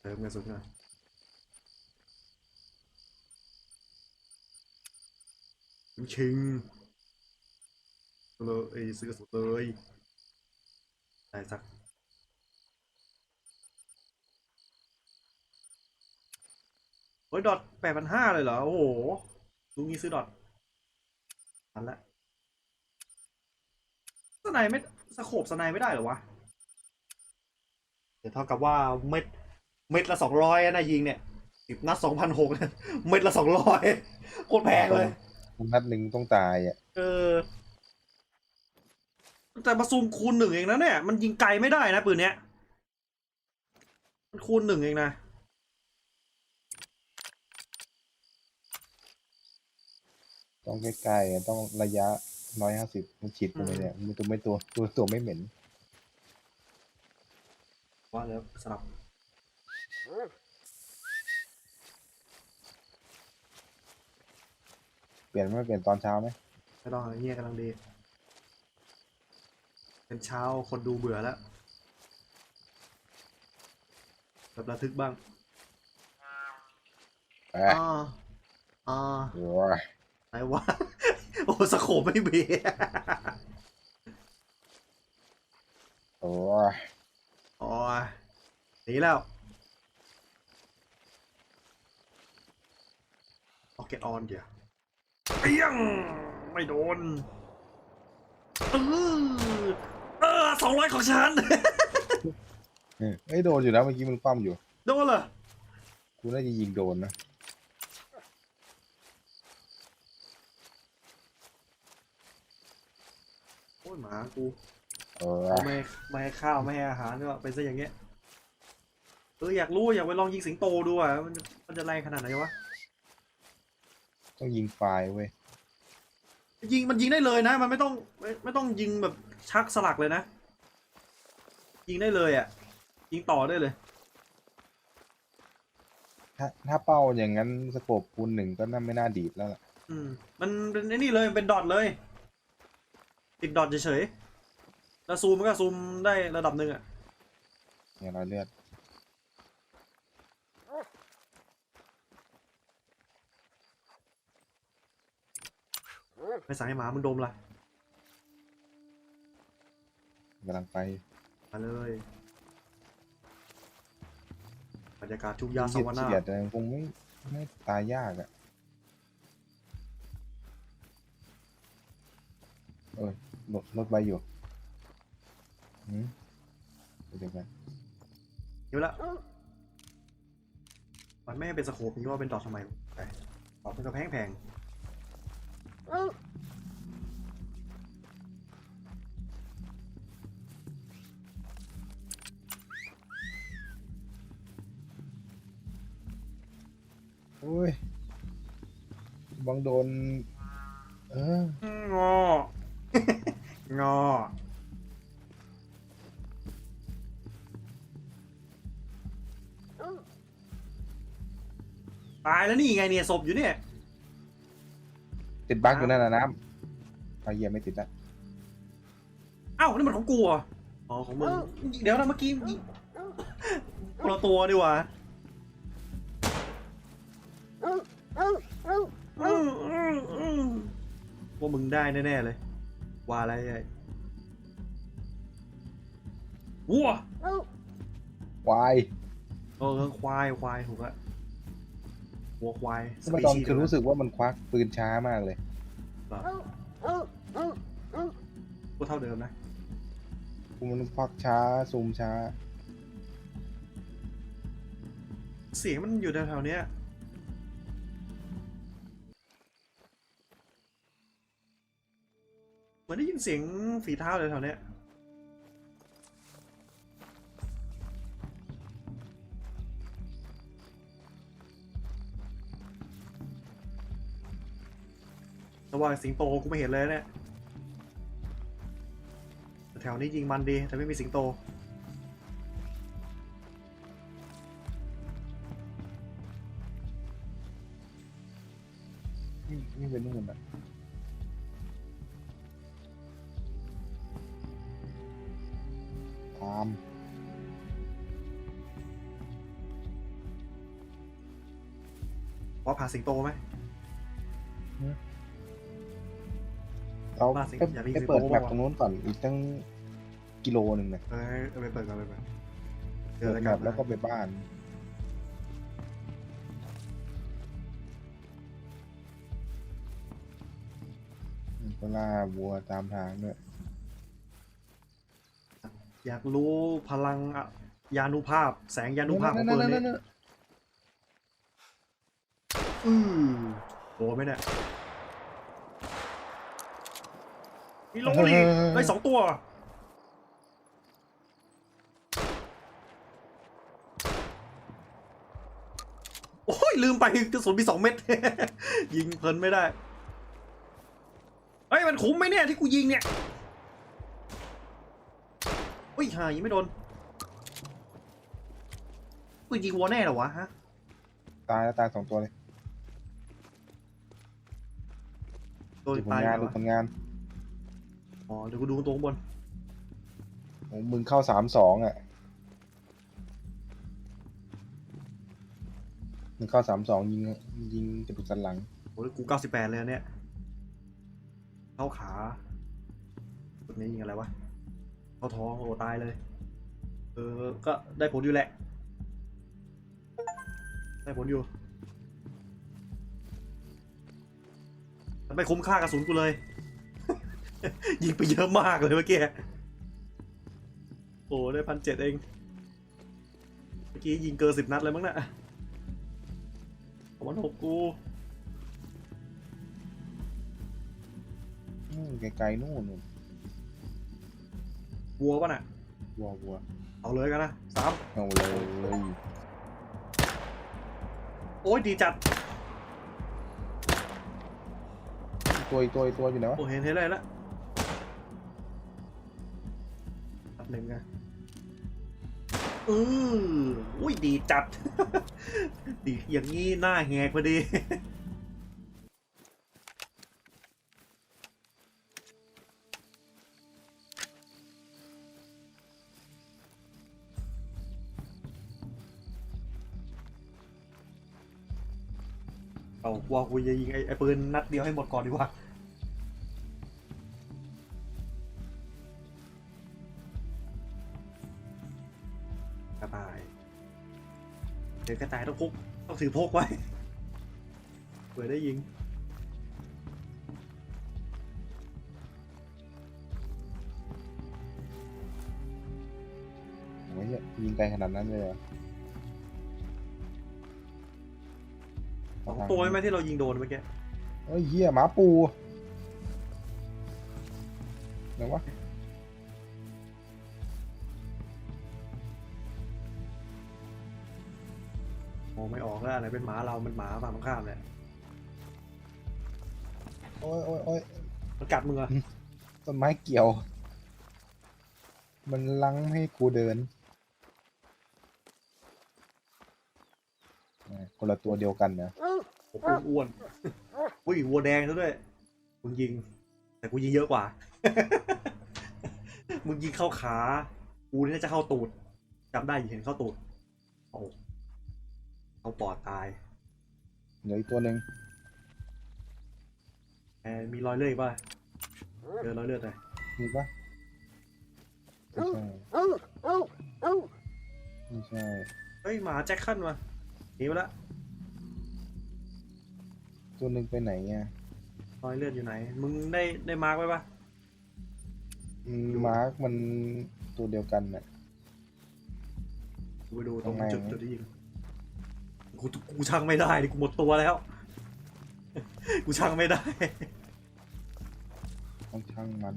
เติมกระสุนหน่อยชิงเลยเอ้ยซื้อกระสุนเลยได้สักโอ้ยดอทแปดพันห้าเลยเหรอ โอ้โหลุงนี้ซื้อดอททันละสไนไม่สโคบสไนไม่ได้เหรอวะ เดี๋ยวเท่ากับว่าเม็ด เม็ดละสองร้อยนะยิงเนี่ยสิบนัดสองพันหกเม็ดละสองร้อยโคตรแพงเลย นัดหนึ่งต้องตายอะ เออ แต่มาซูมคูณหนึ่งเองนะเนี่ย มันยิงไกลไม่ได้นะปืนเนี้ยมันคูณหนึ่งเองนะต้องใกล้ๆอะต้องระยะร้อยห้าสิบมันฉีดกูไปเนี่ยมันตัวไม่ตัวตัวตัวไม่เหม็น ว่าแล้วสลับ เปลี่ยนไม่เปลี่ยนตอนเช้าไหมไม่ต้องอะไรเงี้ยกำลังดี เป็นเช้าคนดูเบื่อแล้วแบบระทึกบ้างไปอ่าอ่าโอ้ยไหนวะ โอ้สโคปไม่มีโอ้ย อ๋อหนีแล้ว โอเคออนเดี๋ยวเปี้ยง ไม่โดน เออเออสองร้อยของฉัน เอ้ยเอ้ยโดนอยู่นะเมื่อกี้มันคว่ำอยู่ โดนเหรอ กูน่าจะยิงโดนนะโอ้ยหมากูโอ้ยไม่ไม่ให้ข้าวไม่ให้อาหารก็เป็นซะอย่างเงี้ย เอออยากรู้อยากไปลองยิงสิงโตดูอะมันจะมันจะแรงขนาดไหนวะ ต้องยิงไฟล์เว้ย ยิงมันยิงได้เลยนะ มันไม่ต้องไม่ไม่ต้องยิงแบบชักสลักเลยนะ ยิงได้เลยอะ ยิงต่อได้เลย ถ้าถ้าเป้าอย่างนั้นสโคปคูณหนึ่งก็น่าไม่น่าดีดแล้วล่ะ อืม มันเป็นไอ้นี่เลยมันเป็นดอทเลย ติดดอทเฉยๆแล้วซูมมันก็ซูมได้ระดับหนึ่งอะ เนี่ยเราเลือด ไม่สั่งให้หมามึงดมละกำลังไปมาเลยบรรยากาศทุกยาสเฉียดวรรค์เฉียดแต่คงไม่ไม่ตายยากอะเอ้ยรถรถไปอยู่หืมไปเดี๋ยวกันเดี๋ยวละมันไม่ให้เป็นสโคปนี่ว่าเป็นดอททำไมไปดอทมันก็แพงแพง โอ้ยบังโดน เอององอตายแล้วนี่ไงเนี่ยศพอยู่เนี่ย ติดบั๊กอยู่นั่นนะน้ำไฟเยี่ยไม่ติดละเอ้านี่มันของกูเหรออ๋อของมึงเดี๋ยวนะเมื่อกี้ยิงคนละตัวดีกว่าอืมอืมอืมว่ามึงได้แน่ๆเลย ว่าอะไรไอ้วัวควาย เออควายควายถูกละ วัวควายทำไมตอนคือรู้สึกว่ามันควักปืนช้ามากเลยกูเท่าเดิมนะมันควักช้าซูมช้า เสียงมันอยู่แถวๆเนี้ยเหมือนได้ยินเสียงฝีเท้าแถวๆเนี้ย ระหว่างสิงโตกูไม่เห็นเลยเนี่ยแต่แถวนี้ยิงมันดีแต่ไม่มีสิงโตนี่นี่เป็นนู่นอะตามอผ่าสิงโตไหม เราบ้าสิไปอย่ามีไปสิเปิดโป้แบบว่ะตรงนู้นก่อนอีกตั้งกิโลหนึ่งนะเอ้ยเอาไปเปิดก่อนไปเปิดเจเปิอดแล้วแบกันบแล้วก็ไปบ้านก็ล่าวัวตามทางด้วย อยากรู้พลังอะยานุภาพ แสงยานุภาพของปืนนี้นั่นๆอือโดนไหมเนี่ย มีโลลีได้สองตัว โอ้ย ลืมไปกระสุนมีสองเม็ด ยิงเพลินไม่ได้ เฮ้ย มันคุ้มไหมเนี่ย ที่กูยิงเนี่ยอุ้ยหายิงไม่โดนกูยิงวัวแน่เหรอวะฮะๆตายแล้วตายสองตัวเลยโดนดูผลตายงานเหรดูอผลงาน อ๋อเดี๋ยวกูดูตัวข้างบนโอ้มึงเข้าสามสองอะ มึงเข้าสามสองยิงยิงจะถูกสันหลัง โอ้ยกูเก้าสิบแปดเลยอันเนี่ยเข้าขาตัวนี้ยิงอะไรวะเข้าท้องโอ้ตายเลย เออ ก็ได้ผลอยู่แหละ ได้ผลอยู่แต่ไม่คุ้มค่ากระสุนกูเลย ยิงไปเยอะมากเลยเมื่อกี้ โอ้ได้พันเจ็ดเอง เมื่อกี้ยิงเกินสิบนัดเลยมั้งน่ะวันหกกูนู่นไกลๆนู่นนู่นวัวป่ะน่ะ วัววัวเอาเลยกันนะสามเอาเลยโอ้ยดีจัด ตัวอีกตัวอีกตัวอยู่ไหนวะโอ้เห็นเห็นเลยละ หนึ่งไงอืออุ้ยดีจัด ดีอย่างนี้หน้าแหกพอดี เอาว่ากูจะยิงไอ้ไอ้ปืนนัดเดียวให้หมดก่อนดีกว่า กระต่ายต้องพกต้องถือพกไว้เผื่อได้ยิงโอ้ยยิงไกลขนาดนั้นเลยเหรอสองตัวไหมที่เรายิงโดนเมื่อกี้เฮ้ยเหี้ยหมาปูไหนวะ ไม่ออกแล้วอะไรเป็นหมาเรา มันหมาฝั่งตรงข้ามเนี่ยโอ้ยโอ้ยโอ้ยมันกัดมึงเหรอะต้นไม้เกี่ยว มันลังไม่ให้กูเดินแหม่คนละตัวเดียวกันนะผมอ้วนๆอุ้ยวัวแดงซะด้วยมึงยิง แต่กูยิงเยอะกว่า มึงยิงเข้าขา กูนี่น่าจะเข้าตูดจำได้อยู่เห็นเข้าตูดโอ้ เขาปอดตายเหลืออีกตัวหนึ่งแอนมีรอยเลือดอีกป่ะเจอรอยเลือดเลยมีปะไม่ใช่ไม่ใช่เฮ้ยหมาแจ็คขั้นมาหนีไปละตัวหนึ่งไปไหนอะรอยเลือดอยู่ไหน มึงได้ได้มาร์กไว้ป่ะอืมมาร์กมันตัวเดียวกันน่ะกูไปดูตรงทำไมจุดจุดที่ยิง กูกูช่างไม่ได้ดิกูหมดตัวแล้ว กูช่างไม่ได้ ต้องช่างมัน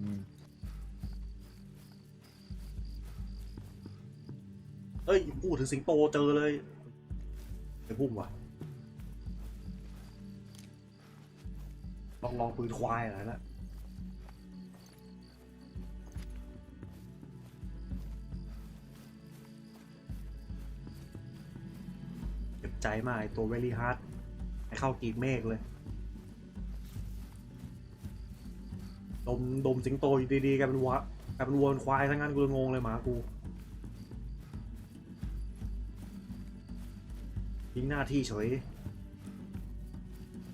เอ้ยพูดถึงสิงโตเจอเลยไอ้พุ่มว่ะลองลองปืนควายอะไรนะ ใจมากไอ้ตัวเวลี่ฮาร์ดให้เข้ากีบเมฆเลย ดมดมสิงโตอยู่ดีๆกลายเป็นวัวกลายเป็นวัวเป็นควายทั้งนั้นกูเลยงงเลยหมากูทิ้งหน้าที่เฉย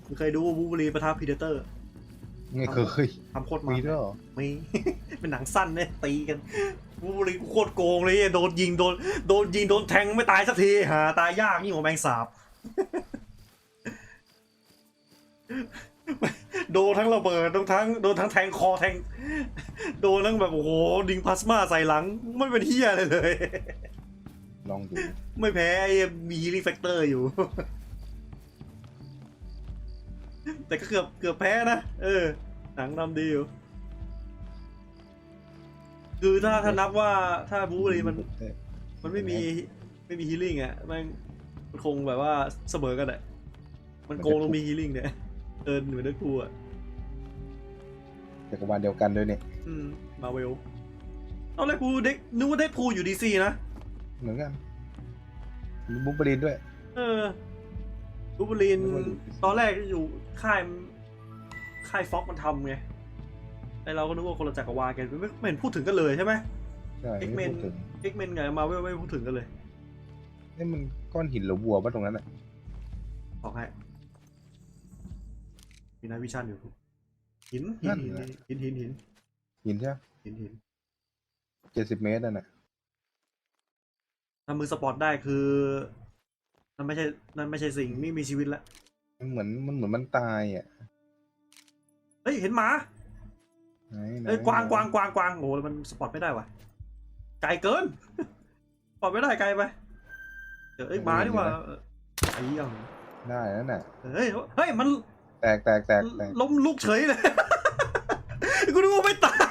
มึงเคยดูบูบูรีประทับพีเดเตอร์ไม่เคยทำโคตรมัมีนด้วยเหรอมี เป็นหนังสั้นเนี่ยตีกัน บูบูรีโคตรโกงเลยโดนยิงโดนโดนยิงโดนแทงไม่ตายสักทีหาตายยากยิ่งกว่าแมงสาบ โดนทั้งระเบิดโดนทั้งโดนทั้งแทงคอแทง โดนทั้งแบบโอ้โหดิงพลาสมาใส่หลังไม่เป็นเฮียเลยเลย ลองดู ไม่แพ้ไอ้มีฮีลิ่งแฟกเตอร์อยู่ แต่ก็เกือบเกือบแพ้นะ เออหนังทำดีอยู่ คือถ้าถ้านับว่าถ้าบูรีมัน มันไม่มีไม่มีฮีลิ่งอะแม่งมันคงแบบว่าเสมอกันอะมันโกงตรงมีฮีลิ่งเนี่ยเออเหมือนเด็กพูอะจักรวาลเดียวกันด้วยเนี่ยอืมมาเวลตอนแรกกูเด็กนึกว่าเด็กพูอยู่ดีซีนะเหมือนกันมีบุ๊กบรินด้วย เออบูบูลินนึกว่าอยู่ตอนแรกอยู่ค่ายค่ายฟ็อกมันทำไง ไอเราก็นึกว่าคนละจักรวาลกันไม่ไม่เห็นพูดถึงกันเลยใช่ไหม ใช่เอ็กไม่เมนพูดถึงเอ็กเมนกับมาเวลไม่พูดถึงกันเลยนี่มันก้อนหินหรือวัวปะตรงนั้นอะบอกให้มีนายวิชั่นอยู่หินหินหินหินหินหินหินใช่ไหมหินหินเจ็ดสิบเมตรนั่นน่ะถ้ามือสปอร์ตได้คือนั่นไม่ใช่นั่นไม่ใช่สิ่งไม่มีชีวิตละมันเหมือนมันเหมือนมันตายอะเฮ้ยเห็นหมา ไหนไหนเอ้ยกวางกวางกวางกวางโอ้โหมันสปอร์ตไม่ได้ว่ะไกลเกิน สปอร์ตไม่ได้ไกลไปเดี๋ยวเอ้ยหมาดีกว่าเออไอ้เหี้ยังได้นั่นน่ะเฮ้ยเฮ้ยมันแตกแตกแตกแตกล้มลุกเฉยเลยกูนึกว่าไม่ตาย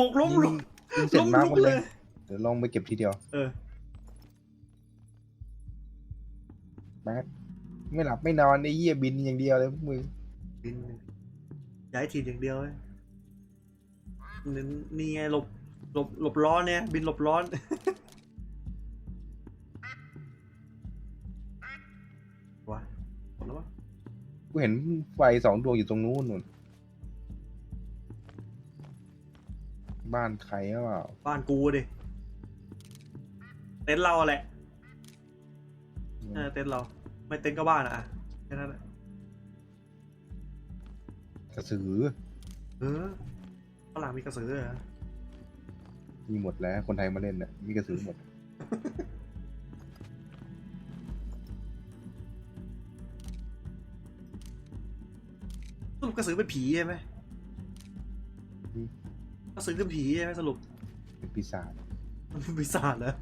หกล้มลุกยิงเสร็จล้มมาร์กลุกมันเลเลย ย เดี๋ยวลองไปเก็บทีเดียวเออแม็กไม่หลับไม่นอนไอ้เหี้ยบินอย่างเดียวเลยพวกมึง บินย้ายทีมอย่างเดียวเลย นี่นี่ไงหลบหลบหลบร้อนเนี่ย บินหลบร้อนวะหมดแล้ววะกูเห็นไฟสองดวงอยู่ตรงนู้นนู่น บ้านใครหรือเปล่าบ้านกูดิ เต็นท์เราอะแหละเออเต็นท์เรา ไม่เต็นท์ก็บ้านอะอะแค่นั้นแหละกระสือ เออ ฝรั่งมีกระสือเหรอมีหมดแล้ว คนไทยมาเล่นน่ะมีกระสือหมด สรุปกระสือเป็นผีใช่ไหมอืม กระสือเป็นผีใช่ไหมสรุปเป็นปีศาจมันเป็นปีศาจเหรอ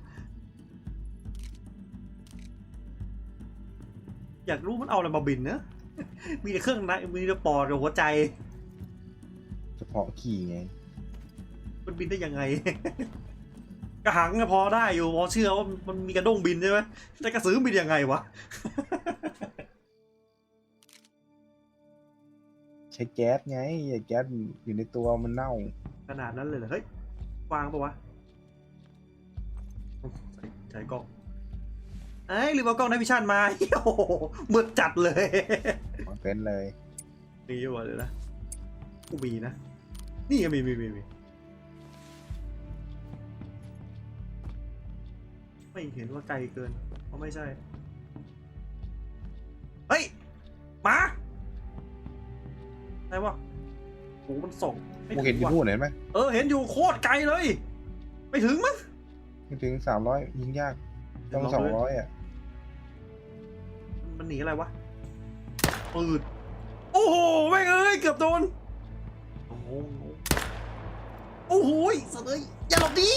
อยากรู้มันเอาอะไรมาบินเนอะมีแต่เครื่องในมีแต่ปอดกับหัวใจ เฉพาะขี่ไงมันบินได้ยังไง กระหังก็พอได้อยู่พอเชื่อว่ามันมีกระด้งบินใช่ไหมแต่กระสือบินยังไงวะ ใช้แก๊สไงไอ้แก๊สอยู่ในตัวมันเน่า ขนาดนั้นเลยเหรอเฮ้ยวางปะวะใส่ใส่กล้องเอ้ยลืมเอากล้องนวิชั่นมาโอ้โหมืดจัดเลยเป็นเลยมีอยู่วะเดี๋ยวนะกูมีนะ นี่ไงมีมีมีมีไม่เห็นว่าไกลเกินเพราะไม่ใช่ เฮ้ยหมาอะไรวะโอ้มันส่งไม่กูเห็นอยู่ว่ะนู่นเห็นไหมเออเห็นอยู่โคตรไกลเลย ไม่ถึงมั้งไม่ถึงสามร้อยยิงยากต้องลองสองดูร้อยอะ มันหนีอะไรวะปืดโอ้โหแม่งเอ้ยเกือบโดนโอ้โห โอ้โหสัตว์เอ้ยอย่าหลบดี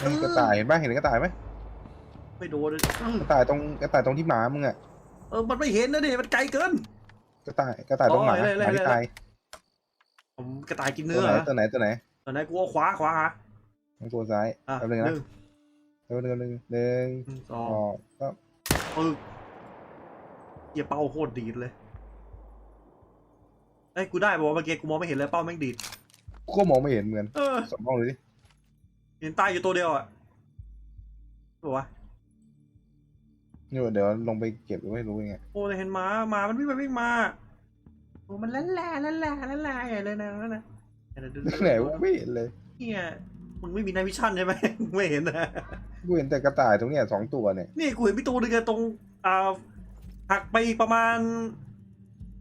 เอ้ยกระต่ายเห็นปะเห็นกระต่ายไหมไม่โดนเลยอืมกระต่ายตรงกระต่ายตรงที่หมามึงอะเออมันไม่เห็นนะดิมันไกลเกิน กระต่ายกระต่ายตรงหมาอ๋อเห็นหแล้วมาเห็นที่แล้วตายผมกระต่ายกินตัเนื้วอไหนเหรอตัวไหนตัวไหนตอนไหนกูเอาขวาขวาหาต้องตัวซ้ายอะแป๊บนึงหนะนึ่งเร็วหนึ่งหนึ่งหนึ่งสอสองงก็ปึกเหี้ยเป้าโคตรดีดเลย เอ้ยกูได้บอกว่าเมื่อกี้กูมองไม่เห็นเลยเป้าแม่งดีดกูก็มองไม่เห็นเหมือนเออสองมองเลยดิเห็นใต้อยู่ตัวเดียวอะบอกว่าเดี๋ยวเดี๋ยวลงไปเก็บไว้รู้ยังไงโอ้ยเห็นหมาหมามันวิ่งไปวิ่งมาโอ้มันลั่นแหล่ลั่นแหล่ลั่นแหล่ใหญ่เลยนะนั่นนะไหนวะไม่เห็นเลยเนี่ยมึงไม่มีนายวิชั่นใช่ไหมมึงไม่เห็นนะกูเห็นแต่กระต่ายตรงเนี้ยสองตัวเนี่ยนี่กูเห็นพี่ตูนึงอะตรงอ่าหักไปอีกประมาณ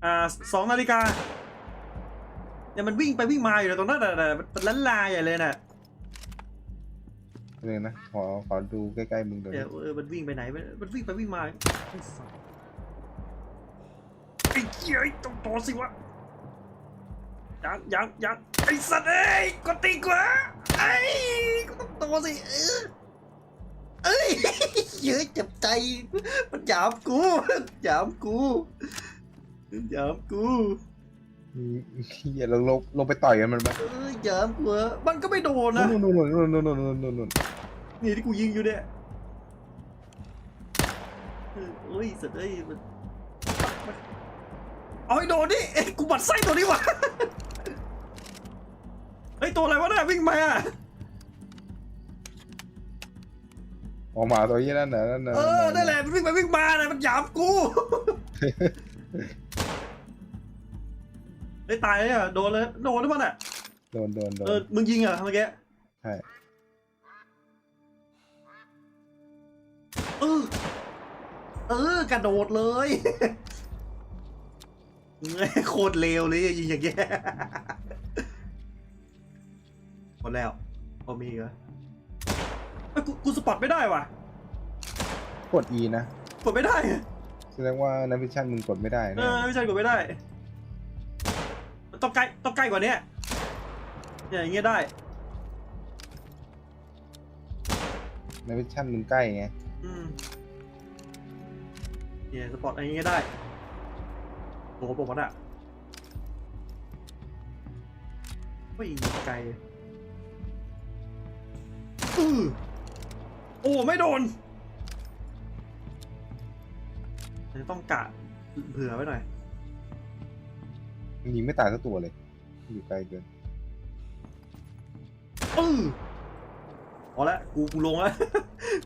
อ่าสองนาฬิกา เนี่ยมันวิ่งไปวิ่งมาอยู่นะตรงนั้นน่ะน่ะมันลันลาใหญ่เลยน่ะเลยนะ ขอ ขอดูใกล้ๆมึงเดี๋ยวเดี๋ยวเออมันวิ่งไปไหนมันมันวิ่งไปวิ่งมาไอ้สัสไอ้เหี้ยไอ้ต้องโตสิวะยังยังยังไอ้สัตว์เอ้ยกดตีกว่าไอ้ก็ต้องโตสิเออเอ้ยเยอะเจ็บใจมันหยามกูหยามกูหยามกู อย่าลงลงลงไปต่อยกันมันมาเออหยามกูอะมันก็ไม่โดนนะนู่นนู่นนู่นนู่นนู่นนู่นนู่นนู่นนี่ที่กูยิงอยู่เนี่ยเออโอ้ยสัตว์เอ้ยมันมันเอาให้โดนดิเอ้ยกูบัดไส้ตัวนี้วะเฮ้ยตัวอะไรวะเนี่ยวิ่งมาอะออกมาตัวยี่นั่นน่ะนั่นน่ะเออนั่นแหละมันวิ่งไปวิ่งมาน่ะมันหยามกู ไอ้ยตายเลยอะโดนเลยโดนหรือเปล่าน่ะโดนโดนโดเออนมึงยิงเหรอเมื่อกี้ใช่เออเออกระโดดเลยโคตรเลวเลยยิงอย่างเงี้ยหมดแล้วพอมีอีกเหรอเอ้ยกูกูสปอตไม่ได้ว่ะกด E นะกดไม่ได้อะแสดงว่านักวิชั่นมึงกดไม่ได้เอนะ อไม่ใช่กดไม่ได้มัน ต้องใกล้ต้องใกล้กว่านี้เนี่ยอย่างเงี้ยได้นักวิชั่นมึงใกล้ไงอืมเนี่ยสปอตอะไรอย่างเงี้ยได้โอ้โหปกมันอะเฮ้ยไกลอือโอ้ไม่โดนเดี๋ยวต้องกะเผื่อไว้หน่อย ยิงไม่ตายสักตัวเลย อยู่ไกลเกินอือพอละกูกูลงแล้ว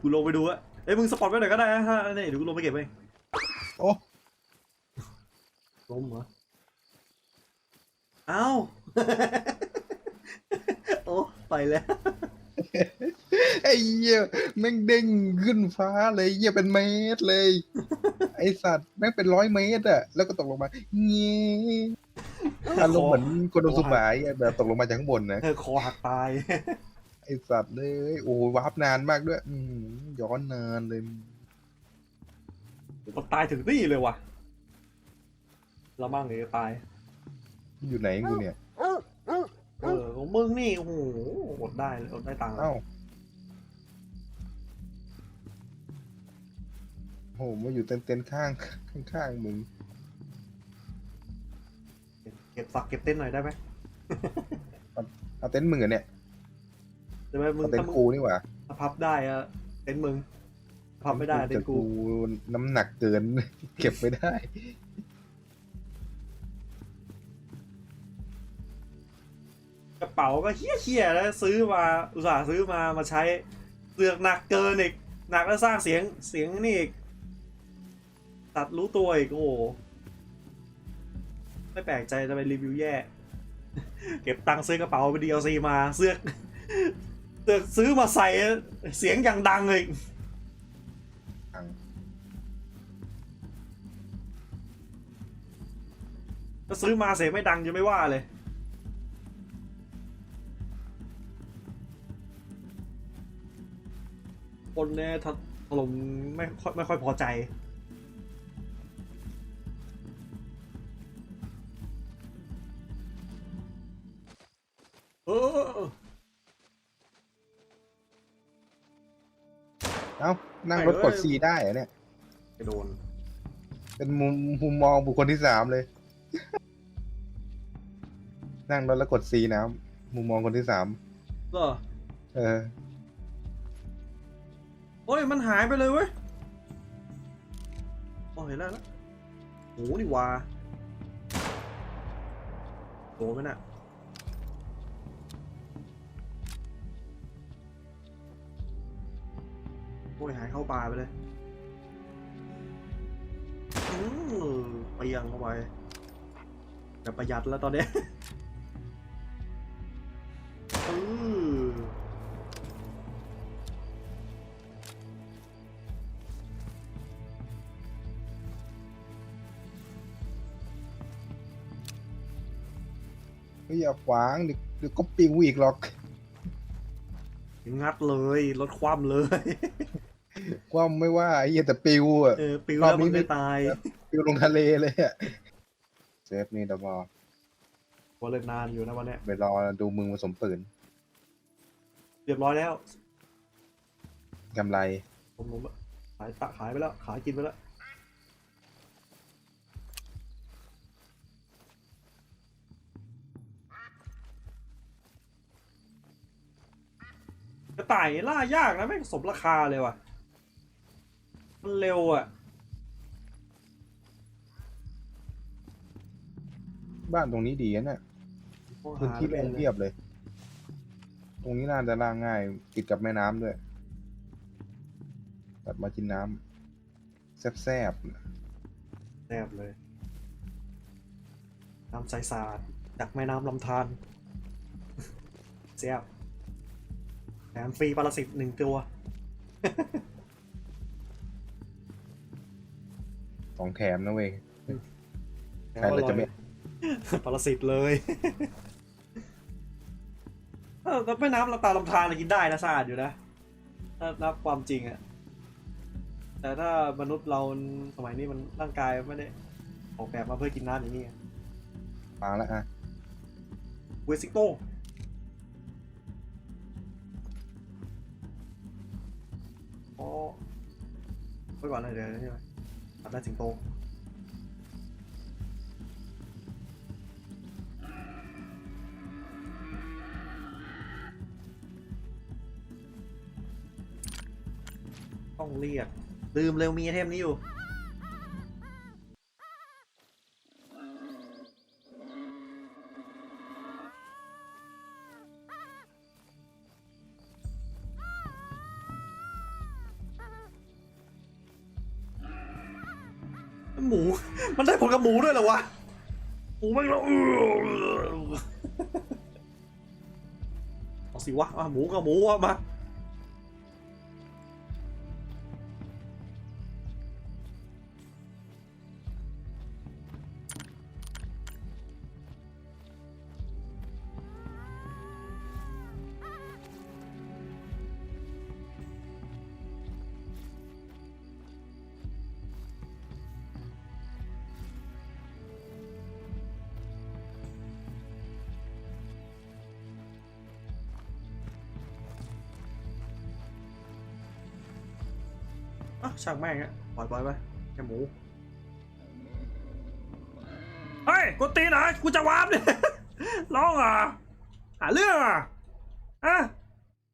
กูลงไปดูอะเอ้ยมึงสปอตไว้หน่อยก็ได้นะถ้าเนี่ยเดี๋ยวกูลงไปเก็บเองโอ้ล้มเหรอเอ้า โอ้ไปแล้วไอ้เหี้ยแม่งเด้งขึ้นฟ้าเลยเหี้ยเป็นเมตรเลย ไอสัตว์แม่งเป็นร้อยเมตรอะแล้วก็ตกลงมาเงี้ย อารมณ์เหมือนโกโนสุบายอะแบบตกลงมาจากข้างบนนะ เออคอหักตาย ไอสัตว์เลยโอ้โหวาร์ปนานมากด้วย อืมย้อนนานเลย มันตายถึงที่เลยว่ะเราบ้างเลยตาย อยู่ไหนกูเนี่ย เออของมึงนี่ โอ้โหอดได้เลยอดได้ตังค์เอ้าโอ้โหมาอยู่เต็นเต็นท์ข้างข้างๆมึง เก็บเก็บฝักเก็บเต้นท์หน่อยได้ไหมเอาเต็นท์มึงเหรอเนี่ยได้ไหมมึงเอาเต็นถ้าท์มึงกูนี่หว่าถ้าพับได้อะเต้นท์มึงพับไม่ได้เต้นท์กูแต่น้ำหนักเกิน เก็บไม่ได้ กระเป๋าก็เฮี้ยเฮี้ยๆแล้วซื้อมาอุตส่าห์ซื้อมามาใช้เสือกหนักเกินอีกหนักแล้วสร้างเสียงเสียงนี่อีกตัดรู้ตัวอีกโอ้โห ไม่แปลกใจทำไมรีวิวแย่ เก็บตังค์ซื้อกระเป๋าเป็น DLC มาเสื้อเสื้อซื้อมาใส่เสียงอย่างดังเลยก็ซื้อมาเสียงไม่ดังจะไม่ว่าเลยคนเนี่ยถล่มไม่ค่อยไม่ค่อยพอใจ เออเอ้านั่งไม่รถกดเว้ยซีได้เหรอเนี่ย ไปโดน เป็นมุมมุมมองบุคคลที่สามเลย นั่งรถแล้วกดซีนะมุมมองคนที่สามก็เออ โอ้ย มันหายไปเลยเว้ย โอ้เห็นแล้วนะโหนี่วาโดนไหมน่ะ บริหารเข้าป่าไปเลยเปียงเข้าไปแบบประหยัดแล้วตอนนี้เยอย่าขวางเดี๋ยวเดี๋ยวก็ปิวอีกหรอก งัดเลย ลดความเลย ว่าไม่ว่าไอ้เหี้ยแต่ปิวอะเออปิวรอบแล้วนี้มันไม่ไม่ตายปิวลงทะเลเลยอะเซฟนี่เดยวบอว่าเล่นนานอยู่นะวันเนี้ยไปรอดูมึงผสมปืนเรียบร้อยแล้วกำไร ผมผมขายตะขายไปแล้ว ขายกินไปแล้วกระต่ายล่ายากนะแม่งสมราคาเลยว่ะ มันเร็วอะ บ้านตรงนี้ดีนะเนี่ยพื้นที่โล่งเรียบเลย ตรงนี้น่าจะล่างง่าย ติดกับแม่น้ำด้วย ตัดมากินน้ำแซ่บแซ่บเลย น้ำใสสะอาดจากแม่น้ำลำธารแซ่บแถมฟรีปรสิตหนึ่งตัว ของแถมนะเว้ยแถมใครเลยจะไม่ออยปรสิตเลยเออแต่แม่น้ำลำตาลำธารน่ะกินได้นะสะอาดอยู่นะถ้านับความจริงอะแต่ถ้ามนุษย์เราสมัยนี้มันร่างกายไม่ได้ออกแบบมาเพื่อกินน้ำอย่างนี้ไงมาแล้วอะเวสิโตอ๋อไปก่อนเลยเดี๋ยวใช่ไหม ตัดได้สิงโตต้องเรียกลืมเร็วมีไอเทมนี้อยู่ บหมูด้วยเหรอวะหมูแม่งแล้วเออเอาสิวะมาหมูกับหมูอะมา ช่างแม่งอะปล่อยปล่อยไปแค่หมูเฮ้ยกูตีนเหรอกูจะวาร์ปเนี่ยร้องเหรอะหาเรื่องเหรอะอะ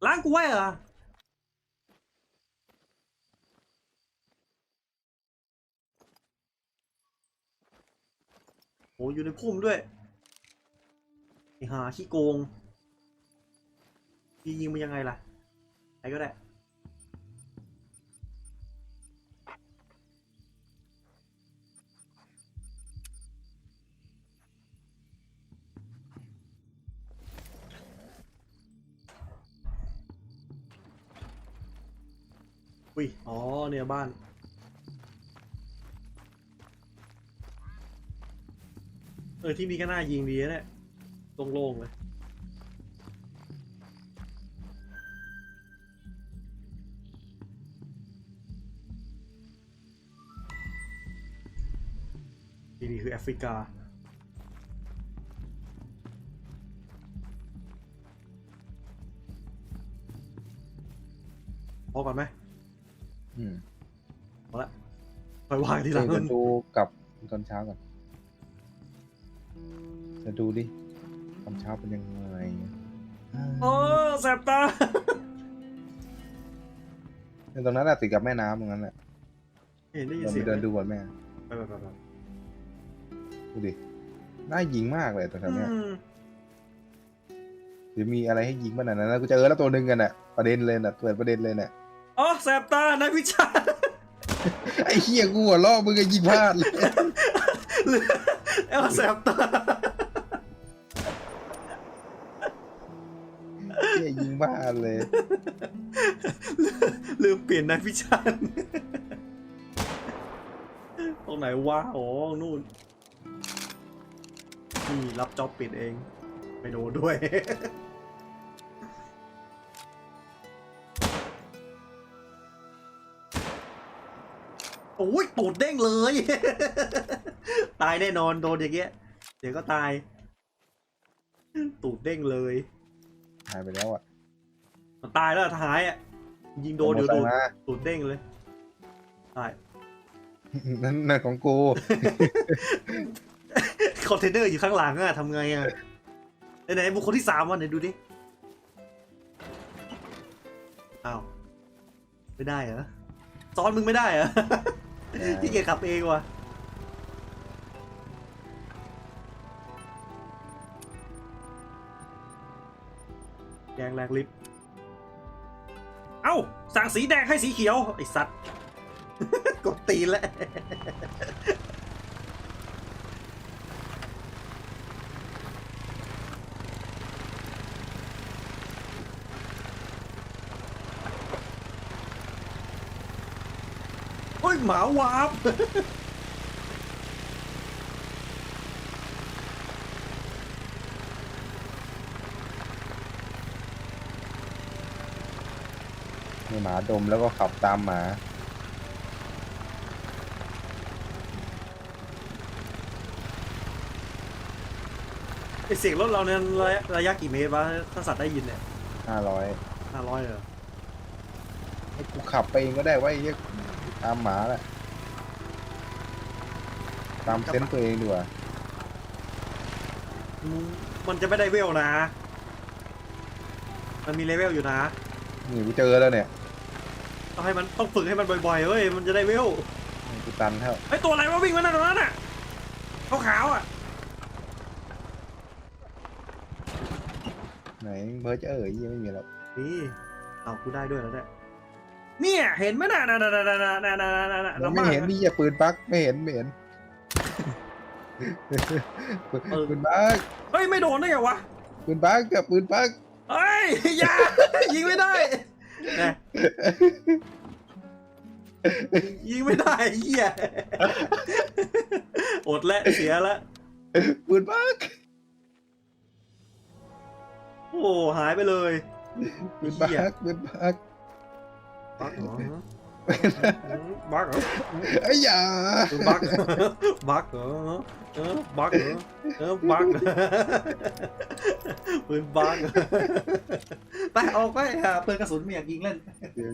ล้างกูไว้เหรอโหอยู่ในพุ่มด้วยไอ้หาขี้โกงยิงมันยังไงล่ะใครก็ได้ อุ้ย อ๋อ เนี่ยบ้าน เออ ที่นี่ก็น่ายิงดีนะเนี่ยโล่งๆเลย ที่นี่คือแอฟริกาางทีหลังเดี๋ยวดูกลับตอนเช้าก่อนจะดูดิตอนเช้าเป็นยังไงโอ้แสบตาเนี่ยตรงนั้นแหละติดกับแม่น้ำตรงนั้นแหละเห็นได้ยินเราเสีไปยงเดินดูก่อนแม่ไปไปไปไปดูดิน่ายิงมากเลยตรงแถวเนี้ยอืมเดี๋ยวมีอะไรให้ยิงบ้างนะนั้นกูเจอแล้วตัวหนึ่งกันน่ะประเด็นเลยน่ะเปิดประเด็นเลยน่ะอ๋อแสบตานักวิชา ไอ้เฮียกูหัวล่อมึงก็ยิงพลาดเลยเออแสบตาเฮียยิงพลาดเลย ลืมเปลี่ยนนักวิชาตรงไหนวะอ๋อนู่นนี่รับจ็อบปิดเองไม่โดนด้วย อ้ยตูดเด้งเลย ตายแน่นอนโดนอย่างเงี้ย เดี๋ยวก็ตาย ตูดเด้งเลย หายไปแล้วอะมันตายแล้วท้ายอะ ยิงโดนเดี๋ยวโดนมาตูดเด้งเลยตายนั่นนั่นของกูคอนเทนเนอร์อยู่ข้างหลังอะทำไงอะไหนๆบุคคลที่สามวะไหนดูดิอ้าวไม่ได้เหรอซ้อนมึงไม่ได้เหรอ ที่เกียจขับเองวะแดงแรงลิฟต์เอ้า สั่งสีแดงให้สีเขียว ไอสัตว์ กดตีนแล้ว โอ้ยหมาวาบมีหมาดมแล้วก็ขับตามหมา ไอเสียงรถเราเนี่ยระยะระยะกี่เมตรวะถ้าสัตว์ได้ยินเนี่ยห้าร้อยห้าร้อยเหรอ ให้กูขับไปเองก็ได้ไวะไอ้เหี้ย ตามหมาแหละ ตามเซนส์ตัวเองดีกว่าอืมมันจะไม่ได้เวลนะ มันมีเลเวลอยู่นะ นี่กูเจอแล้วเนี่ยต้องให้มันต้องฝึกให้มันบ่อยๆเว้ย มันจะได้เวลกูตันเท่าไอตัวอะไรวะวิ่งมาหน้าตรงนั้นอะขาวๆอะ ไหนเบิร์ดจะเอ๋ยยังไม่มีแล้วนี่เอากูได้ด้วยแล้วเนี่ย เนี่ยเห็นไหมน่ะน่ะน่ะน่ะน่ะน่ะน่ะน่ะน่ะน่ะเราไม่เห็นมีอย่าปืนปักไม่เห็นไม่เห็นปืนปักเฮ้ยไม่โดนได้ไงวะปืนปักกับปืนปักเฮ้ยอย่ายิงไม่ได้นะยิงไม่ได้ไอ้เหี้ยอดและเสียละปืนปักโอ้หายไปเลยปืนปักปืนปัก บักเหรอบักเหรอไอ้ยอย่าบักบักเหรอเออบักเหรอเออบักปืนบักไปออกไปหาปืนกระสุนไม่อยากยิงเล่นเดี๋ยว